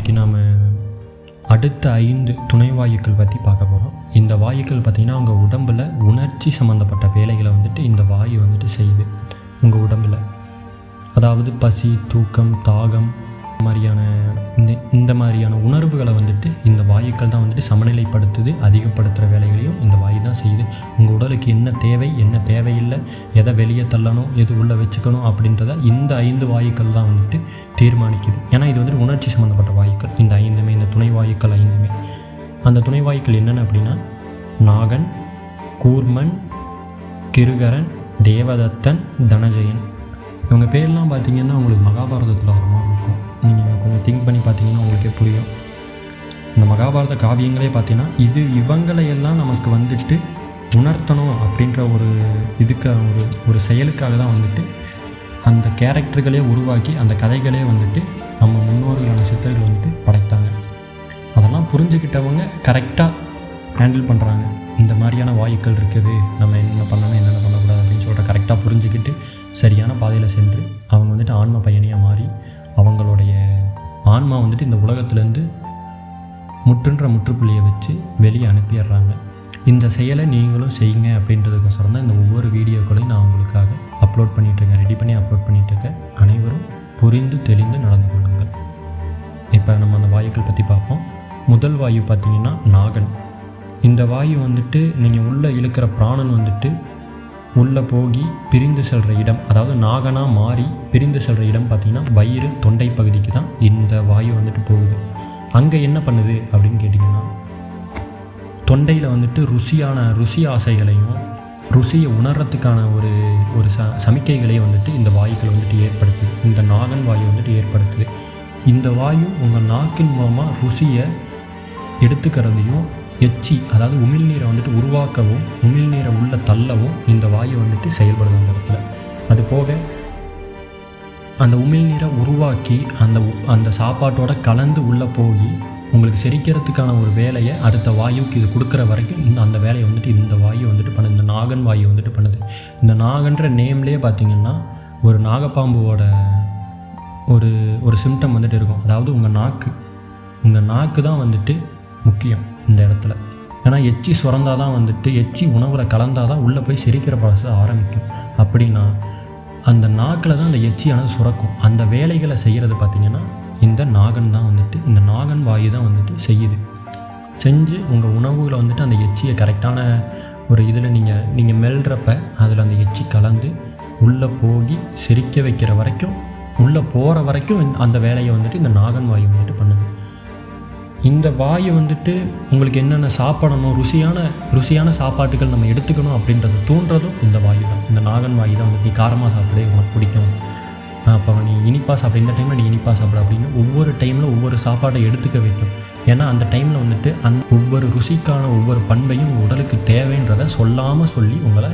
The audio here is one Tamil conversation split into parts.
இன்றைக்கி நாம் அடுத்த ஐந்து துணை வாயுக்கள் பற்றி பார்க்க போகிறோம் இந்த வாயுக்கள் பார்த்திங்கன்னா உங்கள் உடம்பில் உணர்ச்சி சம்மந்தப்பட்ட வேலைகளை வந்துட்டு இந்த வாயு வந்துட்டு செய்யுது. உங்கள் உடம்பில். அதாவது பசி தூக்கம் தாகம் மாதிரியான இந்த இந்த மாதிரியான உணர்வுகளை வந்துட்டு இந்த வாயுக்கள் தான் வந்துட்டு சமநிலைப்படுத்துது அதிகப்படுத்துகிற வேலைகளையும் இந்த வாயு தான் செய்யுது. உங்கள் உடலுக்கு என்ன தேவை என்ன தேவையில்லை எதை வெளியே தள்ளணும் எது உள்ளே வச்சுக்கணும் அப்படின்றத இந்த ஐந்து வாயுக்கள் தான் வந்துட்டு தீர்மானிக்குது. ஏன்னா இது வந்துட்டு உணர்ச்சி சம்மந்தப்பட்ட வாயுக்கள். இந்த ஐந்துமே இந்த துணை வாயுக்கள் ஐந்துமே. அந்த துணை வாயுக்கள் என்னென்ன அப்படின்னா நாகன் கூர்மன் கிருகரன் தேவதத்தன் தனஜயன். இவங்க பேர்லாம் பார்த்தீங்கன்னா உங்களுக்கு மகாபாரதத்தில் வருமா? நீங்கள் கொஞ்சம் திங்க் பண்ணி பார்த்தீங்கன்னா உங்களுக்கே புரியும். இந்த மகாபாரத காவியங்களே பார்த்தீங்கன்னா இது இவங்களையெல்லாம் நமக்கு வந்துட்டு உணர்த்தணும் அப்படின்ற ஒரு இதுக்கு ஒரு ஒரு செயலுக்காக தான் வந்துட்டு அந்த கேரக்டர்களே உருவாக்கி அந்த கதைகளே வந்துட்டு நம்ம முன்னோர்களான சித்தர்கள் வந்துட்டு படைத்தாங்க. அதெல்லாம் புரிஞ்சுக்கிட்டவங்க கரெக்டாக ஹேண்டில் பண்ணுறாங்க இந்த மாதிரியான வாயுக்கள் இருக்குது நம்ம என்ன பண்ணணும் என்னென்ன பண்ணக்கூடாது அப்படின்னு சொல்லிட்டு கரெக்டாக புரிஞ்சுக்கிட்டு சரியான பாதையில் சென்று அவங்க வந்துட்டு ஆன்ம பயணியாக மாறி அவங்களுடைய ஆன்மா வந்துட்டு இந்த உலகத்துலேருந்து முற்றுன்ற முற்றுப்புள்ளியை வச்சு வெளியே அனுப்பிடுறாங்க. இந்த செயலை நீங்களும் செய்யுங்க அப்படின்றதுக்கோசரம் தான் இந்த ஒவ்வொரு வீடியோக்களையும் நான் உங்களுக்காக அப்லோட் பண்ணிகிட்ருக்கேன் ரெடி பண்ணி அப்லோட் பண்ணிகிட்ருக்கேன் அனைவரும் புரிந்து தெளிந்து நடந்து கொள்ளுங்கள். இப்போ நம்ம அந்த வாயுக்கள் பற்றி பார்ப்போம். முதல் வாயு பார்த்திங்கன்னா நாகன். இந்த வாயு வந்துட்டு நீங்கள் உள்ளே இழுக்கிற பிராணன் வந்துட்டு உள்ளே போகி பிரிந்து செல்கிற இடம் அதாவது நாகனாக மாறி பிரிந்து செல்கிற இடம் பார்த்திங்கன்னா வயிறு தொண்டை பகுதிக்கு தான் இந்த வாயு வந்துட்டு போகுது. அங்கே என்ன பண்ணுது அப்படின்னு கேட்டிங்கன்னா தொண்டையில் வந்துட்டு ருசியான ருசி ஆசைகளையும் ருசியை உணர்றதுக்கான ஒரு ஒரு ச சமிக்கைகளையும் வந்துட்டு இந்த வாயுக்கள் வந்துட்டு ஏற்படுத்துது இந்த நாகன் வாயு வந்துட்டு ஏற்படுத்துது. இந்த வாயு உங்கள் நாக்கின் மூலமாக ருசியை எடுத்துக்கிறதையும் எச்சி அதாவது உமிழ்நீரை வந்துட்டு உருவாக்கவும் உமிழ்நீரை உள்ள தள்ளவும் இந்த வாயு வந்துட்டு செயல்படுது அந்த இடத்துல. அது போக அந்த உமிழ்நீரை உருவாக்கி அந்த அந்த சாப்பாட்டோட கலந்து உள்ளே போய் உங்களுக்கு செரிக்கிறதுக்கான ஒரு வேலையை அடுத்த வாயுக்கு இது கொடுக்குற வரைக்கும் இந்த அந்த வேலையை வந்துட்டு இந்த வாயு வந்துட்டு பண்ணுது இந்த நாகன் வாயு வந்துட்டு பண்ணுது. இந்த நாகன்ற நேம்லேயே பார்த்தீங்கன்னா ஒரு நாகப்பாம்புவோட ஒரு ஒரு சிம்டம் வந்துட்டு இருக்கும். அதாவது உங்கள் நாக்கு உங்கள் நாக்கு தான் வந்துட்டு முக்கியம். இந்த இடத்துல. ஏன்னா எச்சி சுரந்தால் தான் வந்துட்டு எச்சி உணவில் கலந்தால் தான் உள்ளே போய் செரிக்கிற ப்ராசஸ் ஆரம்பிக்கும். அப்படின்னா அந்த நாக்கில் தான் அந்த எச்சியானது சுரக்கும். அந்த வேலைகளை செய்கிறது பார்த்திங்கன்னா இந்த நாகன் தான் வந்துட்டு இந்த நாகன் வாயு தான் வந்துட்டு செய்யுது. செஞ்சு உங்கள் உணவுகளை வந்துட்டு அந்த எச்சியை கரெக்டான ஒரு இதில் நீங்கள் நீங்கள் மெல்றப்ப அதில் அந்த எச்சி கலந்து உள்ளே போகி செரிக்க வைக்கிற வரைக்கும் உள்ளே போகிற வரைக்கும் அந்த வேலையை வந்துட்டு இந்த நாகன் வாயு வந்துட்டு பண்ணுது. இந்த வாய் வந்துட்டு உங்களுக்கு என்னென்ன சாப்பிடணும் ருசியான ருசியான சாப்பாட்டுகள் நம்ம எடுத்துக்கணும் அப்படின்றத தூண்டுறதும் இந்த வாயு தான். இந்த நாகன் வாயு தான் வந்து நீ காரமாக சாப்பிடு உனக்கு பிடிக்கும். அப்போ நீ இனிப்பாக சாப்பிடு. இந்த டைமில் நீ இனிப்பாக சாப்பிடு அப்படின்னு ஒவ்வொரு டைமில் ஒவ்வொரு சாப்பாட்டை எடுத்துக்க வைக்கும். ஏன்னா அந்த டைமில் வந்துட்டு அந் ஒவ்வொரு ருசிக்கான ஒவ்வொரு பண்பையும் உங்கள் உடலுக்கு தேவைன்றதை சொல்லாமல் சொல்லி உங்களை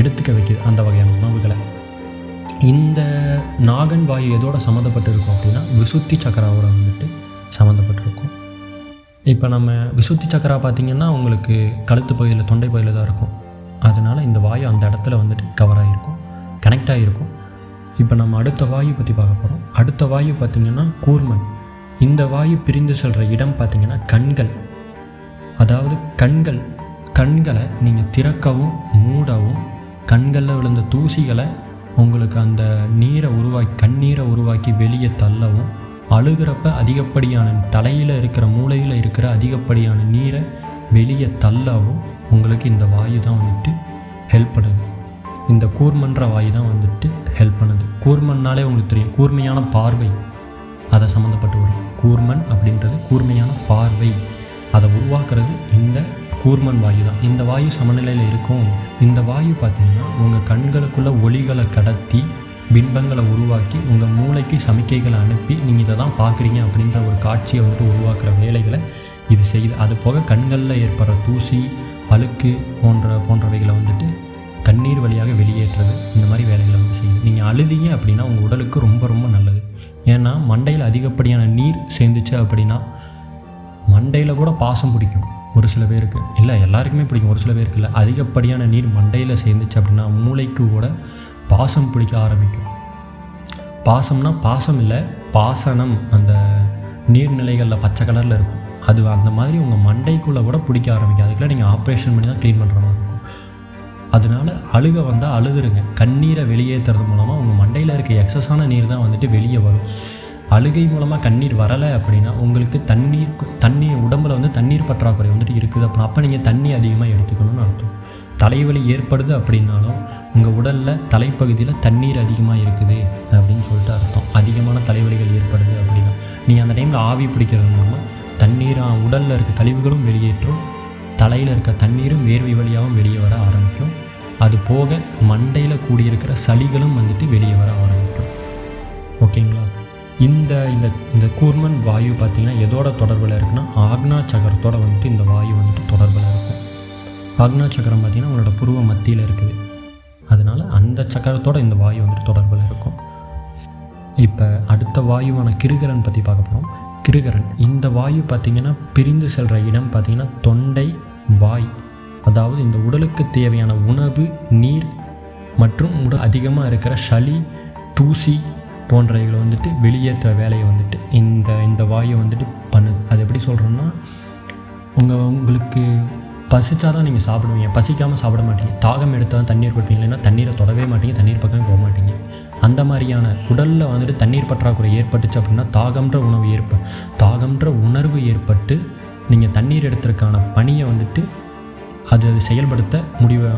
எடுத்துக்க வைக்கிது அந்த வகையான உணவுகளை. இந்த நாகன் வாயு எதோட சம்மந்தப்பட்டிருக்கும் அப்படின்னா விசுத்தி சக்கராவோட வந்துட்டு சம்மந்தப்பட்டிருக்கும். இப்போ நம்ம விசுத்தி சக்கரா பார்த்திங்கன்னா உங்களுக்கு கழுத்து பகுதியில் தொண்டை பகுதியில் தான் இருக்கும். அதனால் இந்த வாயு அந்த இடத்துல வந்துட்டு கவர் ஆகிருக்கும் கனெக்ட் ஆகிருக்கும் இப்போ நம்ம அடுத்த வாயு பற்றி பார்க்க போகிறோம் அடுத்த வாயு பார்த்திங்கன்னா கூர்மன். இந்த வாயு பிரிந்து செல்கிற இடம் பார்த்திங்கன்னா கண்கள். அதாவது கண்கள் கண்களை நீங்கள் திறக்கவும் மூடவும் கண்களில் விழுந்த தூசிகளை உங்களுக்கு அந்த நீரை உருவாக்கி கண்ணீரை உருவாக்கி வெளியே தள்ளவும் அழுகிறப்ப அதிகப்படியான தலையில் இருக்கிற மூளையில் இருக்கிற அதிகப்படியான நீரை வெளியே தள்ளவும் உங்களுக்கு இந்த வாயு தான் வந்துட்டு ஹெல்ப் பண்ணுது. இந்த கூர்மன்ற வாயு தான் வந்துட்டு ஹெல்ப் பண்ணுது. கூர்மன்னாலே உங்களுக்கு தெரியும். கூர்மையான பார்வை. அதை சம்மந்தப்பட்டு வரும் கூர்மன் அப்படின்றது கூர்மையான பார்வை. அதை உருவாக்குறது இந்த கூர்மன் வாயு தான். இந்த வாயு சமநிலையில் இருக்கும். இந்த வாயு பார்த்தீங்கன்னா உங்கள் கண்களுக்குள்ள ஒளிகளை கடத்தி பின்பங்களை உருவாக்கி உங்கள் மூளைக்கு சமிக்கைகளை அனுப்பி நீங்கள் இதை தான் பார்க்குறீங்க அப்படின்ற ஒரு காட்சியை வந்துட்டு உருவாக்குற வேலைகளை இது செய்யுது. அது போக கண்களில் ஏற்படுற தூசி அழுக்கு போன்ற போன்றவைகளை வந்துட்டு கண்ணீர் வழியாக வெளியேற்றுறது. இந்த மாதிரி வேலைகளை வந்து செய்யுது. நீங்கள் அழுதிங்க அப்படின்னா உங்கள் உடலுக்கு ரொம்ப ரொம்ப நல்லது. ஏன்னா மண்டையில் அதிகப்படியான நீர் சேர்ந்துச்சு அப்படின்னா மண்டையில் கூட பாசம் பிடிக்கும் ஒரு சில பேருக்கு. இல்லை எல்லாருக்குமே பிடிக்கும் ஒரு சில பேருக்கு இல்லை. அதிகப்படியான நீர் மண்டையில் சேர்ந்துச்சு அப்படின்னா மூளைக்கு கூட பாசம் பிடிக்க ஆரம்பிக்கும். பாசம்னா பாசம் இல்லை பாசனம். அந்த நீர்நிலைகளில் பச்சை கலரில் இருக்கும். அது அந்த மாதிரி உங்கள் மண்டைக்குள்ளே கூட பிடிக்க ஆரம்பிக்கும். அதுக்குள்ளே நீங்கள் ஆப்ரேஷன் பண்ணி தான் க்ளீன் பண்ணுற மாதிரி இருக்கும். அதனால அழுக வந்தால் அழுதுருங்க. கண்ணீரை வெளியேற்றுறது மூலமாக உங்கள் மண்டையில் இருக்க எக்ஸஸான நீர் தான் வந்துட்டு வெளியே வரும். அழுகை மூலமாக கண்ணீர் வரலை அப்படின்னா உங்களுக்கு தண்ணீர் தண்ணி உடம்புல வந்து தண்ணீர் பற்றாக்குறை வந்துட்டு இருக்குது. அப்படின்னா அப்போ நீங்கள் தண்ணி அதிகமாக எடுத்துக்கணும்னு அர்த்தம். தலைவலி ஏற்படுது அப்படின்னாலும் உங்கள் உடலில் தலைப்பகுதியில் தண்ணீர் அதிகமாக இருக்குது அப்படின்னு சொல்லிட்டு அர்த்தம். அதிகமான தலைவலிகள் ஏற்படுது அப்படின்னா. நீங்கள் அந்த டைமில் ஆவி பிடிக்கிறது மூலமாக தண்ணீர் உடலில் இருக்க கழிவுகளும் வெளியேற்றும் தலையில் இருக்க தண்ணீரும் வேர்வை வழியாகவும் வெளியே வர ஆரம்பிக்கும். அது போக மண்டையில் கூடியிருக்கிற சளிகளும் வந்துட்டு வெளியே வர ஆரம்பிக்கும். ஓகேங்களா? இந்த இந்த இந்த கூர்மன் வாயு பார்த்திங்கன்னா எதோட தொடர்பில் இருக்குன்னா ஆக்னா சக்கரத்தோட வந்துட்டு இந்த வாயு வந்துட்டு தொடர்பில் இருக்கும் பக்னா சக்கரம் பார்த்திங்கன்னா உங்களோட புருவ மத்தியில் இருக்குது. அதனால் அந்த சக்கரத்தோட இந்த வாயு வந்துட்டு தொடர்பில் இருக்கும். இப்போ அடுத்த வாயுவான கிருகரன் பற்றி பார்க்க போகிறோம் கிருகரன் இந்த வாயு பார்த்திங்கன்னா பிரிந்து செல்கிற இடம் பார்த்திங்கன்னா தொண்டை வாய். அதாவது இந்த உடலுக்கு தேவையான உணவு நீர் மற்றும் உடல் அதிகமாக இருக்கிற சளி தூசி போன்றவைகளை வந்துட்டு வெளியேற்ற வேலையை வந்துட்டு இந்த இந்த வாயு வந்துட்டு பண்ணுது. அது எப்படி சொல்கிறோன்னா உங்கள் உங்களுக்கு பசிச்சா தான் நீங்கள் சாப்பிடுவீங்க. பசிக்காமல் சாப்பிட மாட்டீங்க. தாகம் எடுத்தால் தண்ணீர் குடிப்பீங்க. இல்லைன்னா தண்ணீரை தொடவே மாட்டீங்க. தண்ணீர் பக்கமே போக மாட்டீங்க. அந்த மாதிரியான உடலில் வந்துட்டு தண்ணீர் பற்றாக்குறை ஏற்பட்டுச்சு அப்படின்னா தாகம்ன்ற உணவு ஏற்ப தாகம்ன்ற உணர்வு ஏற்பட்டு நீங்கள் தண்ணீர் எடுத்ததுக்கான பணியை வந்துட்டு அது அது செயல்படுத்த முடிவை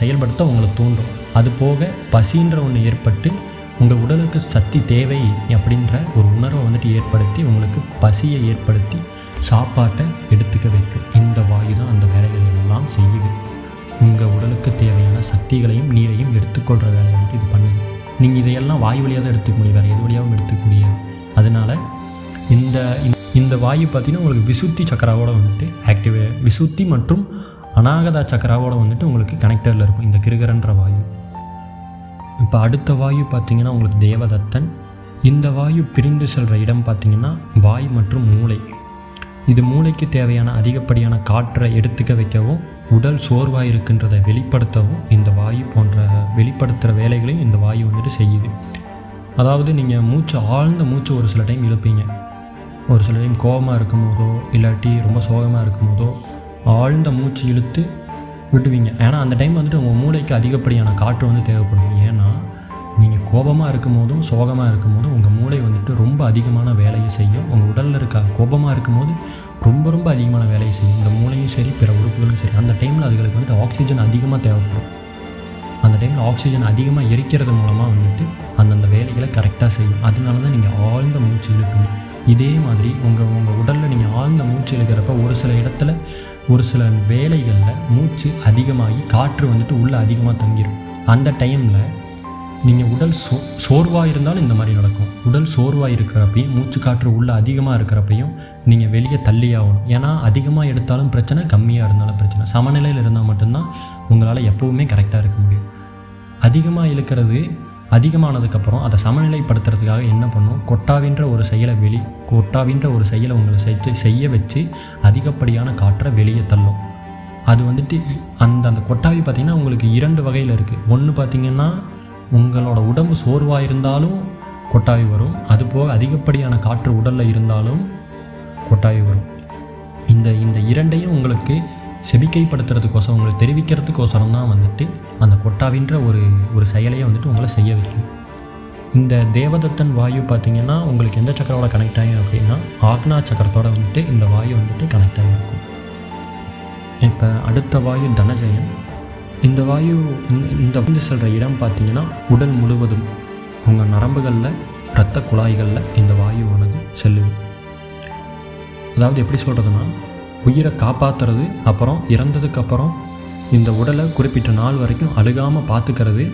செயல்படுத்த உங்களை தூண்டும். அது போக பசின்ற ஒன்று ஏற்பட்டு உங்கள் உடலுக்கு சக்தி தேவை அப்படின்ற ஒரு உணர்வை வந்துட்டு ஏற்படுத்தி உங்களுக்கு பசியை ஏற்படுத்தி சாப்பாட்டை எடுத்துக்க வைக்கும் இந்த வாயு தான் அந்த வேலைகளை எல்லாம் செய்யுது. உங்கள் உடலுக்கு தேவையான சக்திகளையும் நீரையும் எடுத்துக்கொள்கிற வேலையை வந்துட்டு இது பண்ணுது. நீங்கள் இதையெல்லாம் வாயு வழியாக தான் எடுத்துக்க முடியும். வேறு எது வழியாகவும் எடுத்துக்க முடியாது. அதனால் இந்த இந்த- வாயு பார்த்தீங்கன்னா உங்களுக்கு விசுத்தி சக்கராவோட வந்துட்டு ஆக்டிவ் விசுத்தி மற்றும் அநாகதா சக்கராவோட வந்துட்டு உங்களுக்கு கனெக்டரில் இருக்கும். இந்த கிருகரன்ற வாயு. இப்போ அடுத்த வாயு பார்த்தீங்கன்னா உங்களுக்கு தேவதத்தன். இந்த வாயு பிரிந்து செல்கிற இடம் பார்த்தீங்கன்னா வாய் மற்றும் மூளை. இது மூளைக்கு தேவையான அதிகப்படியான காற்றை எடுத்துக்க வைக்கவும் உடல் சோர்வாக இருக்கின்றதை வெளிப்படுத்தவும் இந்த வாயு போன்ற வெளிப்படுத்துகிற வேலைகளையும் இந்த வாயு வந்துட்டு செய்யுது. அதாவது நீங்கள் மூச்சு ஆழ்ந்த மூச்சு ஒரு சில டைம் இழுப்பீங்க. ஒரு சில டைம் கோபமாக இருக்கும் போதோ இல்லாட்டி ரொம்ப சோகமாக இருக்கும் போதோ ஆழ்ந்த மூச்சு இழுத்து விடுவீங்க. ஏன்னா அந்த டைம் வந்துட்டு உங்கள் மூளைக்கு அதிகப்படியான காற்று வந்து தேவைப்படும். கோபமாக இருக்கும் போதும் சோகமாக இருக்கும் போதும் உங்கள் மூளை வந்துட்டு ரொம்ப அதிகமான வேலையை செய்யும். உங்கள் உடலில் இருக்க கோபமாக இருக்கும் போது ரொம்ப ரொம்ப அதிகமான வேலையை செய்யும். இந்த மூளையும் சரி பிற உறுப்புகளும் சரி. அந்த டைமில் அதுகளுக்கு வந்துட்டு ஆக்சிஜன் அதிகமாக தேவைப்படும். அந்த டைமில் ஆக்சிஜன் அதிகமாக எரிக்கிறது மூலமாக வந்துட்டு அந்தந்த வேலைகளை கரெக்டாக செய்யும். அதனால தான் நீங்கள் ஆழ்ந்த மூச்சு இழுக்கணும் இதே மாதிரி உங்கள் உங்கள் உடலில் நீங்கள் ஆழ்ந்த மூச்சு இழுக்கிறப்ப ஒரு சில இடத்துல ஒரு சில வேலைகளில் மூச்சு அதிகமாகி காற்று வந்துட்டு உள்ளே அதிகமாக தங்கிடும் அந்த டைமில் நீங்கள் உடல் சோ சோர்வாக இருந்தாலும் இந்த மாதிரி நடக்கும். உடல் சோர்வாக இருக்கிறப்பையும் மூச்சு காற்று உள்ளே அதிகமாக இருக்கிறப்பையும் நீங்கள் வெளியே தள்ளி ஆகணும். ஏன்னா அதிகமாக எடுத்தாலும் பிரச்சனை கம்மியாக இருந்தாலும் பிரச்சனை. சமநிலையில் இருந்தால் மட்டும்தான் உங்களால் எப்போவுமே கரெக்டாக இருக்க முடியும். அதிகமாக இழுக்கிறது அதிகமானதுக்கப்புறம் அதை சமநிலைப்படுத்துறதுக்காக என்ன பண்ணும்? கொட்டாவின்ற ஒரு செயலை வெளி கொட்டாவின்ற ஒரு செயலை உங்களை செஞ்சு செய்ய வச்சு அதிகப்படியான காற்றை வெளியே தள்ளும். அது வந்துட்டு அந்த அந்த கொட்டாவி பார்த்திங்கன்னா உங்களுக்கு இரண்டு வகையில் இருக்குது ஒன்று பார்த்திங்கன்னா உங்களோட உடம்பு சோர்வாக இருந்தாலும் கொட்டாவி வரும். அது போக அதிகப்படியான காற்று உடலில் இருந்தாலும் கொட்டாவி வரும். இந்த இந்த இரண்டையும் உங்களுக்கு செபிக்கைப்படுத்துறதுக்கோசம் உங்களுக்கு தெரிவிக்கிறதுக்கோசரம் தான் வந்துட்டு அந்த கொட்டாவின்ற ஒரு ஒரு செயலையை வந்துட்டு உங்களை செய்ய வைக்கும். இந்த தேவதத்தன் வாயு பார்த்தீங்கன்னா உங்களுக்கு எந்த சக்கரோட கனெக்ட் ஆகும் அப்படின்னா ஆக்னா சக்கரத்தோட வந்துட்டு இந்த வாயு வந்துட்டு கனெக்ட் ஆகிருக்கும் இப்போ அடுத்த வாயு தனஜயன். இந்த வாயு இந்த- இந்த வந்து செல்கிற இடம் பார்த்தீங்கன்னா உடல் முழுவதும் உங்கள் நரம்புகளில் இரத்த குழாய்களில் இந்த வாயுவானது செல்லுது. அதாவது எப்படி சொல்கிறதுனா உயிரை காப்பாற்றுறது அப்புறம் இறந்ததுக்கப்புறம் இந்த உடலை குறிப்பிட்ட நாள் வரைக்கும் அழுகாமல் பார்த்துக்கிறது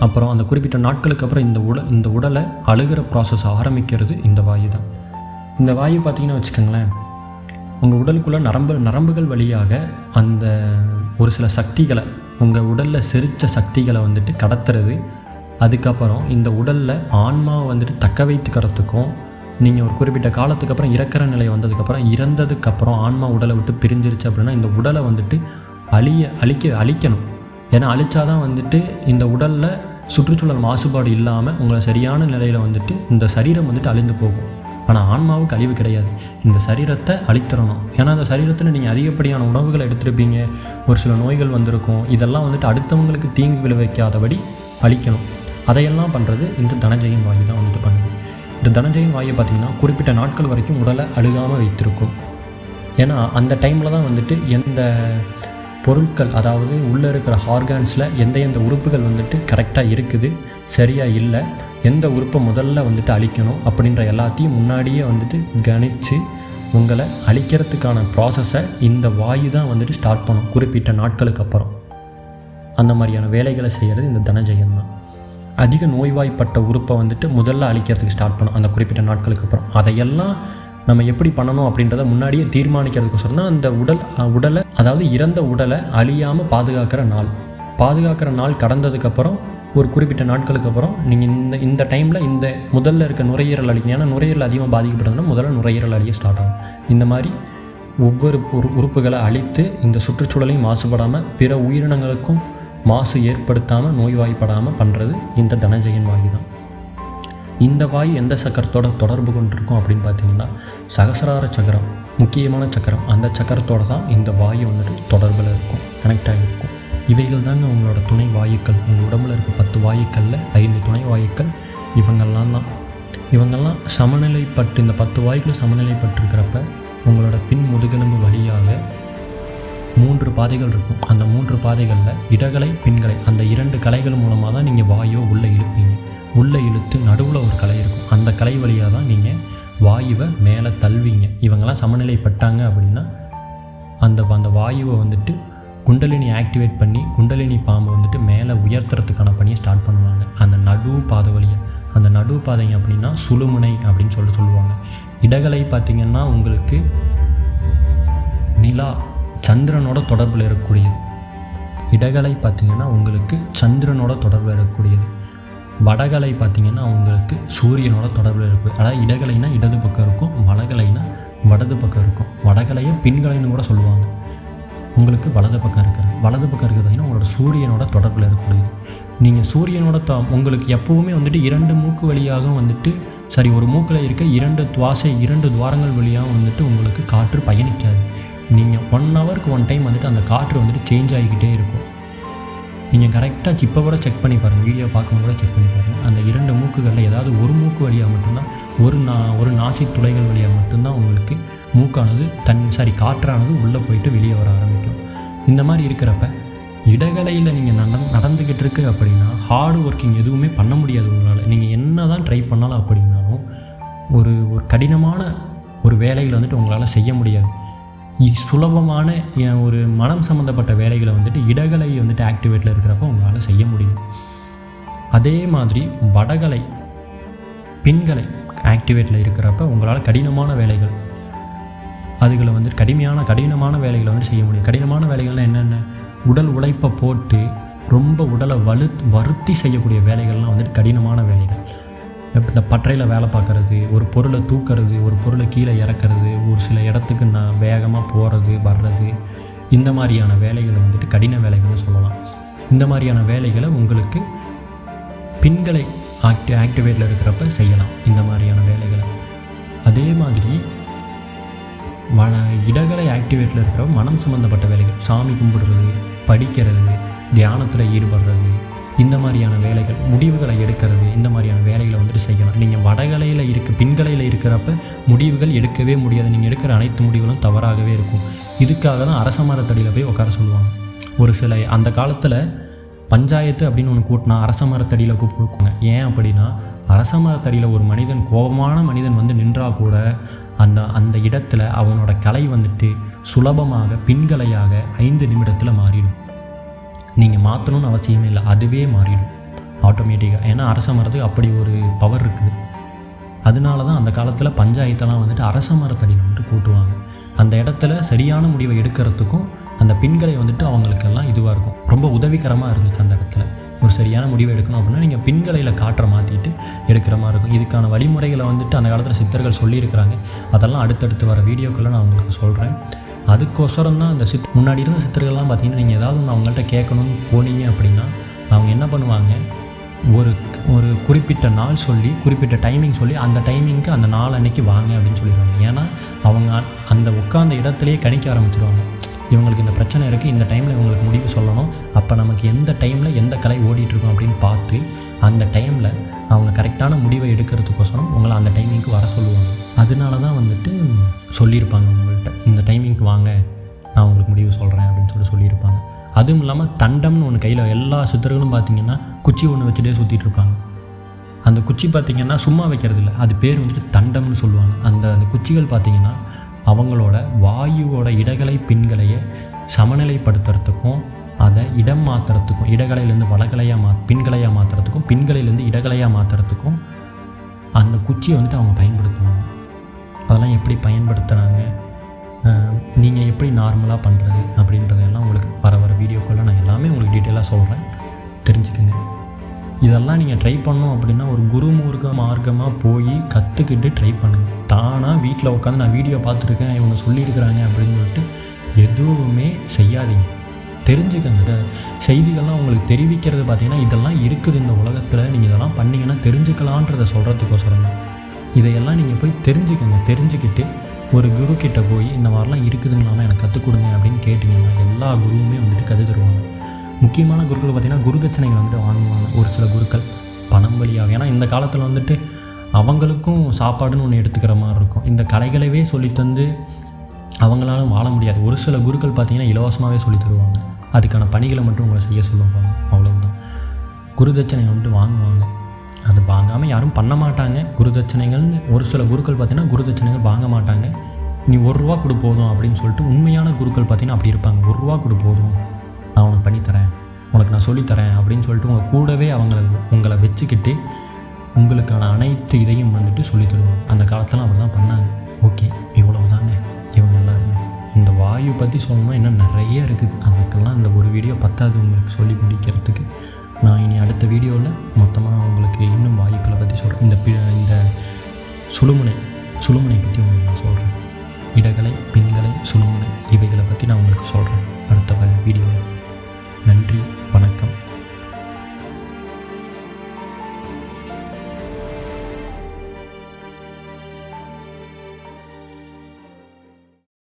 அப்புறம் அந்த குறிப்பிட்ட நாட்களுக்கு அப்புறம் இந்த உட இந்த உடலை அழுகிற ப்ராசஸ் ஆரம்பிக்கிறது இந்த வாயு தான். இந்த வாயு பார்த்தீங்கன்னா வச்சுக்கோங்களேன் உங்கள் உடலுக்குள்ளே நரம்பு நரம்புகள் வழியாக அந்த ஒரு சில சக்திகளை உங்கள் உடலில் செரித்த சக்திகளை வந்துட்டு கடத்துறது. அதுக்கப்புறம் இந்த உடலில் ஆன்மாவை வந்துட்டு தக்க வைத்துக்கிறதுக்கும் நீங்கள் ஒரு குறிப்பிட்ட காலத்துக்கு அப்புறம் இறக்கிற நிலை வந்ததுக்கப்புறம் இறந்ததுக்கப்புறம் ஆன்மா உடலை விட்டு பிரிஞ்சிருச்சு அப்படின்னா இந்த உடலை வந்துட்டு அழிய அழிக்க அழிக்கணும். ஏன்னா அழிச்சாதான் வந்துட்டு இந்த உடலில் சுற்றுச்சூழல் மாசுபாடு இல்லாமல் உங்களை சரியான நிலையில் வந்துட்டு இந்த சரீரம் வந்துட்டு அழிந்து போகும். ஆனால் ஆன்மாவுக்கு அழிவு கிடையாது. இந்த சரீரத்தை அழித்திரணும் ஏன்னா அந்த சரீரத்தில் நீங்கள் அதிகப்படியான உணவுகளை எடுத்திருப்பீங்க. ஒரு சில நோய்கள் வந்திருக்கும். இதெல்லாம் வந்துட்டு அடுத்தவங்களுக்கு தீங்கு விளைவிக்காதபடி அழிக்கணும். அதையெல்லாம் பண்ணுறது இந்த தனஜெயின் வாயு தான் வந்துட்டு பண்ணுது. இந்த தனஜெயின் வாயை பார்த்திங்கன்னா குறிப்பிட்ட நாட்கள் வரைக்கும் உடலை அழுகாமல் வைத்திருக்கும். ஏன்னா அந்த டைமில் தான் வந்துட்டு எந்த பொருட்கள் அதாவது உள்ளே இருக்கிற ஹார்கான்ஸில் எந்த எந்த உறுப்புகள் வந்துட்டு கரெக்டாக இருக்குது சரியாக இல்லை எந்த உறுப்பை முதல்ல வந்துட்டு அழிக்கணும் அப்படின்ற எல்லாத்தையும் முன்னாடியே வந்துட்டு கணித்து உங்களை அழிக்கிறதுக்கான ப்ராசஸை இந்த வாயு தான் வந்துட்டு ஸ்டார்ட் பண்ணும். குறிப்பிட்ட நாட்களுக்கு அப்புறம். அந்த மாதிரியான வேலைகளை செய்கிறது இந்த தனஜெயம் தான். அதிக நோய்வாய்ப்பட்ட உறுப்பை வந்துட்டு முதல்ல அழிக்கிறதுக்கு ஸ்டார்ட் பண்ணும். அந்த குறிப்பிட்ட நாட்களுக்கு அப்புறம். அதையெல்லாம் நம்ம எப்படி பண்ணணும் அப்படின்றத முன்னாடியே தீர்மானிக்கிறதுக்கோசரம் தான் அந்த உடல் உடலை அதாவது இறந்த உடலை அழியாமல் பாதுகாக்கிற நாள். பாதுகாக்கிற நாள் கடந்ததுக்கப்புறம் ஒரு குறிப்பிட்ட நாட்களுக்கு அப்புறம் நீங்கள் இந்த இந்த டைமில் இந்த முதல்ல இருக்க நுரையீரல் அழிக்கணும் ஏன்னா நுரையீரல் அதிகமாக பாதிக்கப்படுதுன்னா முதல்ல நுரையீரல் அழிய ஸ்டார்ட் ஆகும். இந்த மாதிரி ஒவ்வொரு உறுப்புகளை அழித்து இந்த சுற்றுச்சூழலையும் மாசுபடாமல் பிற உயிரினங்களுக்கும் மாசு ஏற்படுத்தாமல் நோய்வாய்ப்படாமல் பண்ணுறது இந்த தனஞ்சயன் வாயு தான் இந்த வாயு எந்த சக்கரத்தோட தொடர்பு கொண்டிருக்கும் அப்படின்னு பார்த்தீங்கன்னா சகசரார சக்கரம் முக்கியமான சக்கரம். அந்த சக்கரத்தோட தான் இந்த வாயு வந்துட்டு தொடர்பில் இருக்கும் கனெக்ட் ஆகிருக்கும் இவைகள் தாங்க உங்களோட துணை வாயுக்கள். உங்கள் உடம்புல இருக்க பத்து வாயுக்களில் ஐந்து துணை வாயுக்கள். இவங்கெல்லாம் தான். இவங்கெல்லாம் சமநிலைப்பட்டு இந்த பத்து வாயுக்கள் சமநிலைப்பட்டிருக்கிறப்ப உங்களோட பின் முதுகெலும்பு வழியாக மூன்று பாதைகள் இருக்கும். அந்த மூன்று பாதைகளில் இடகலை பின்கலை அந்த இரண்டு கலைகள் மூலமாக தான் நீங்கள் வாயோ உள்ளே இழுப்பீங்க. உள்ளே இழுத்து நடுவில் ஒரு கலை இருக்கும். அந்த கலை வழியாக தான் நீங்கள் வாயுவை மேலே தள்ளுவீங்க. இவங்கெல்லாம் சமநிலைப்பட்டாங்க அப்படின்னா அந்த அந்த வாயுவை வந்துட்டு குண்டலினி ஆக்டிவேட் பண்ணி குண்டலினி பாம்பை வந்துட்டு மேலே உயர்த்துறதுக்கான பணியை ஸ்டார்ட் பண்ணுவாங்க. அந்த நடு பாதை வழியை. அந்த நடு பாதைங்க அப்படின்னா சுழுமுனை அப்படின்னு சொல்லி சொல்லுவாங்க. இடகலை பார்த்திங்கன்னா உங்களுக்கு நிலா சந்திரனோட தொடர்பில் இருக்கக்கூடியது. இடகலை பார்த்திங்கன்னா உங்களுக்கு சந்திரனோட தொடர்பில் இருக்கக்கூடியது. வடகலை பார்த்திங்கன்னா உங்களுக்கு சூரியனோட தொடர்பில் இருக்குது அதாவது இடகலைனா இடது பக்கம் இருக்கும் வடகலைனா வடது பக்கம் இருக்கும். வடகலையை பின்கலைன்னு கூட சொல்லுவாங்க. உங்களுக்கு வலது பக்கம் இருக்கிறது வலது பக்கம் இருக்கிறது பார்த்தீங்கன்னா உங்களோட சூரியனோட தொடர்பில் இருக்கக்கூடியது. நீங்கள் சூரியனோட த உங்களுக்கு எப்போவுமே வந்துட்டு இரண்டு மூக்கு வழியாகவும் வந்துட்டு சரி ஒரு மூக்கில் இருக்க இரண்டு துவாசை இரண்டு துவாரங்கள் வழியாகவும் வந்துட்டு உங்களுக்கு காற்று பயணிக்காது. நீங்கள் ஒன் ஹவருக்கு ஒன் டைம் வந்துட்டு அந்த காற்று வந்துட்டு சேஞ்ச் ஆகிக்கிட்டே இருக்கும். நீங்கள் கரெக்டாக இப்போ கூட செக் பண்ணி பாருங்கள் வீடியோ பார்க்கும்போது கூட செக் பண்ணி பாருங்கள் அந்த இரண்டு மூக்குகளில் ஏதாவது ஒரு மூக்கு வழியாக மட்டும்தான் ஒரு நா ஒரு நாசி துளைகள் வழியாக மட்டும்தான் உங்களுக்கு மூக்கானது தன் சாரி காற்றானது உள்ளே போயிட்டு வெளியே வர ஆரம்பிக்கும். இந்த மாதிரி இருக்கிறப்ப இடகலையில் நீங்கள் நட நடந்துக்கிட்டு இருக்கு அப்படின்னா ஹார்டு ஒர்க்கிங் எதுவுமே பண்ண முடியாது உங்களால். நீங்கள் என்ன தான் ட்ரை பண்ணாலும் அப்படின்னாலும் ஒரு ஒரு கடினமான ஒரு வேலைகளை வந்துட்டு உங்களால் செய்ய முடியாது. சுலபமான எ- ஒரு மனம் சம்மந்தப்பட்ட வேலைகளை வந்துட்டு இடகலை வந்துட்டு ஆக்டிவேட்டில் இருக்கிறப்ப உங்களால் செய்ய முடியும். அதே மாதிரி வடகலை பின்கலை ஆக்டிவேட்டில் இருக்கிறப்ப உங்களால் கடினமான வேலைகள் அதுகளை வந்து கடுமையான கடினமான வேலைகளை வந்து செய்ய முடியும். கடினமான வேலைகள்லாம் என்னென்ன? உடல் உழைப்பை போட்டு ரொம்ப உடலை வலு வருத்தி செய்யக்கூடிய வேலைகள்லாம் வந்துட்டு கடினமான வேலைகள். இந்த பட்டறையில் வேலை பார்க்குறது ஒரு பொருளை தூக்கிறது ஒரு பொருளை கீழே இறக்கிறது ஒரு சில இடத்துக்கு நான் வேகமாக போகிறது வர்றது இந்த மாதிரியான வேலைகளை வந்துட்டு கடின வேலைகள்னு சொல்லலாம். இந்த மாதிரியான வேலைகளை உங்களுக்கு பின்களை ஆக்டி ஆக்டிவேட்டில் இருக்கிறப்ப செய்யலாம். இந்த மாதிரியான வேலைகளை. அதே மாதிரி மன இடகலை ஆக்டிவேட்டில் இருக்கிற மனம் சம்மந்தப்பட்ட வேலைகள் சாமி கும்பிடுறது படிக்கிறது தியானத்தில் ஈடுபடுறது இந்த மாதிரியான வேலைகள் முடிவுகளை எடுக்கிறது இந்த மாதிரியான வேலைகளை வந்துட்டு செய்யலாம். நீங்கள் வடகலையில் இருக்க பின்கலையில் இருக்கிறப்ப முடிவுகள் எடுக்கவே முடியாது. நீங்கள் எடுக்கிற அனைத்து முடிவுகளும் தவறாகவே இருக்கும். இதுக்காக தான் அரச மரத்தடியில் போய் உட்கார சொல்லுவாங்க. ஒரு சில அந்த காலத்தில் பஞ்சாயத்து அப்படின்னு ஒன்று கூட்டினா அரச மரத்தடியில் கூப்பிடுவாங்க. ஏன் அப்படின்னா அரச மரத்தடியில் ஒரு மனிதன் கோபமான மனிதன் வந்து நின்றா கூட அந்த அந்த இடத்துல அவனோட கலை வந்துட்டு சுலபமாக பின்கலையாக ஐந்து நிமிடத்தில் மாறிடும். நீங்கள் மாற்றணும்னு அவசியமே இல்லை அதுவே மாறிடும். ஆட்டோமேட்டிக்காக ஏன்னா அரச மரத்துக்கு அப்படி ஒரு பவர் இருக்குது அதனால தான் அந்த காலத்தில் பஞ்சாயத்தெல்லாம் வந்துட்டு அரச மரத்தடின்னு வந்துட்டு கூட்டுவாங்க. அந்த இடத்துல சரியான முடிவை எடுக்கிறதுக்கும் அந்த பின்களை வந்துட்டு அவங்களுக்கெல்லாம் இதுவாக இருக்கும். ரொம்ப உதவிகரமாக இருந்துச்சு அந்த இடத்துல. ஒரு சரியான முடிவை எடுக்கணும் அப்படின்னா நீங்கள் பின்கலையில் காற்றை மாற்றிட்டு எடுக்கிற மாதிரி இருக்கும். இதுக்கான வழிமுறைகளை வந்துட்டு அந்த காலத்தில் சித்தர்கள் சொல்லியிருக்கிறாங்க. அதெல்லாம் அடுத்தடுத்து வர வீடியோக்களை நான் உங்களுக்கு சொல்கிறேன் அதுக்கோசரம் தான் அந்த சித் முன்னாடி இருந்த சித்தர்கள்லாம் பார்த்தீங்கன்னா நீங்கள் ஏதாவது ஒன்று அவங்கள்ட்ட கேட்கணும்னு போனீங்க அப்படின்னா அவங்க என்ன பண்ணுவாங்க? ஒரு ஒரு குறிப்பிட்ட நாள் சொல்லி குறிப்பிட்ட டைமிங் சொல்லி அந்த டைமிங்க்கு அந்த நாள் அன்னைக்கு வாங்க அப்படின்னு சொல்லிடுவாங்க. ஏன்னா அவங்க அந்த உட்காந்த இடத்துலையே கணிக்க ஆரம்பிச்சிருவாங்க. இவங்களுக்கு இந்த பிரச்சனை இருக்குது இந்த டைமில் இவங்களுக்கு முடிவு சொல்லணும். அப்போ நமக்கு எந்த டைமில் எந்த கலை ஓடிட்டுருக்கோம் அப்படின்னு பார்த்து அந்த டைமில் அவங்க கரெக்டான முடிவை எடுக்கிறதுக்கோசரம் உங்களை அந்த டைமிங்க்கு வர சொல்லுவாங்க. அதனால தான் வந்துட்டு சொல்லியிருப்பாங்க உங்கள்கிட்ட இந்த டைமிங்க்கு வாங்க நான் உங்களுக்கு முடிவு சொல்கிறேன் அப்படின்னு சொல்லி சொல்லியிருப்பாங்க. அதுவும் இல்லாமல் தண்டம்னு ஒன்று கையில் எல்லா சித்தர்களும் பார்த்தீங்கன்னா குச்சி ஒன்று வச்சுட்டே சுற்றிட்டு இருப்பாங்க. அந்த குச்சி பார்த்திங்கன்னா சும்மா வைக்கிறது இல்லை அது பேர் வந்துட்டு தண்டம்னு சொல்லுவாங்க. அந்த அந்த குச்சிகள் பார்த்திங்கன்னா அவங்களோட வாயுவோட இடகலை பின்களையை சமநிலைப்படுத்துறதுக்கும் அதை இடம் மாற்றுறதுக்கும் இடகலையிலேருந்து வளகலையாக மா பின்கலையாக மாற்றுறதுக்கும் பின்கலையிலேருந்து இடகலையாக மாற்றுறதுக்கும் அந்த குச்சியை வந்துட்டு அவங்க பயன்படுத்துவாங்க. அதெல்லாம் எப்படி பயன்படுத்துகிறாங்க நீங்கள் எப்படி நார்மலாக பண்ணுறது அப்படின்றதெல்லாம் உங்களுக்கு வர வர வீடியோக்குள்ளே நான் எல்லாமே உங்களுக்கு டீட்டெயிலாக சொல்கிறேன் தெரிஞ்சுக்கங்க. இதெல்லாம் நீங்கள் ட்ரை பண்ணோம் அப்படின்னா ஒரு குருமூர்க்க மார்க்கமாக போய் கற்றுக்கிட்டு ட்ரை பண்ணுங்கள் தானாக வீட்டில் உட்காந்து நான் வீடியோ பார்த்துருக்கேன் இவங்க சொல்லியிருக்கிறாங்க அப்படின்னு சொல்லிட்டு எதுவுமே செய்யாதீங்க. தெரிஞ்சுக்கங்க. செய்திகள்லாம் உங்களுக்கு தெரிவிக்கிறது பார்த்தீங்கன்னா இதெல்லாம் இருக்குது இந்த உலகத்தில். நீங்கள் இதெல்லாம் பண்ணிங்கன்னா தெரிஞ்சுக்கலான்றதை சொல்கிறதுக்கோசரம் தான் இதையெல்லாம் நீங்கள் போய் தெரிஞ்சுக்கங்க. தெரிஞ்சுக்கிட்டு ஒரு குரு கிட்ட போய் இந்த மாதிரிலாம் இருக்குதுங்களாமா எனக்கு கற்றுக் கொடுங்க அப்படின்னு கேட்டிங்கன்னா எல்லா குருவுமே வந்துட்டு கற்று தருவாங்க. முக்கியமான குருக்கள் பார்த்திங்கன்னா குருதட்சணைகள் வந்துட்டு வாங்குவாங்க. ஒரு சில குருக்கள் பணம் வழியாக ஏன்னா இந்த காலத்தில் வந்துட்டு அவங்களுக்கும் சாப்பாடுன்னு ஒன்று எடுத்துக்கிற மாதிரி இருக்கும். இந்த கலைகளவே சொல்லித்தந்து அவங்களால வாழ முடியாது. ஒரு சில குருக்கள் பார்த்திங்கன்னா இலவசமாகவே சொல்லித் தருவாங்க. அதுக்கான பணிகளை மட்டும் உங்களை செய்ய சொல்லுவாங்க. அவ்வளோதான் குருதட்சணை வந்துட்டு வாங்குவாங்க. அது வாங்காமல் யாரும் பண்ண மாட்டாங்க. குருதட்சணைகள்னு ஒரு சில குருக்கள் பார்த்தீங்கன்னா குருதட்சணைகள் வாங்க மாட்டாங்க. நீ ஒரு ரூபா கொடு போதும் அப்படின்னு சொல்லிட்டு உண்மையான குருக்கள் பார்த்தீங்கன்னா அப்படி இருப்பாங்க. ஒரு ரூபா கொடு போதும். நான் உனக்கு பண்ணித்தரேன் உனக்கு நான் சொல்லித்தரேன் அப்படின்னு சொல்லிட்டு உங்கள் கூடவே அவங்கள உங்களை வச்சுக்கிட்டு உங்களுக்கான அனைத்து இதையும் வந்துட்டு சொல்லி தருவாங்க. அந்த காலத்தில் அப்படி தான் பண்ணாங்க. ஓகே இவ்வளவு தாங்க இவங்க எல்லாருமே. இந்த வாயு பற்றி சொல்லணும்னா இன்னும் நிறைய இருக்குது அதுக்கெல்லாம் இந்த ஒரு வீடியோ பத்தாது உங்களுக்கு சொல்லி முடிக்கிறதுக்கு. நான் இனி அடுத்த வீடியோவில் மொத்தமாக உங்களுக்கு இன்னும் வாயுக்களை பற்றி சொல்கிறேன் இந்த பி இந்த சுழுமுனை சுழுமுனை பற்றி உங்களுக்கு நான் சொல்கிறேன் இடகலை பெண்களை சுழுமுனை இவைகளை பற்றி நான் உங்களுக்கு சொல்கிறேன் அடுத்த வீடியோவில் நன்றி வணக்கம்.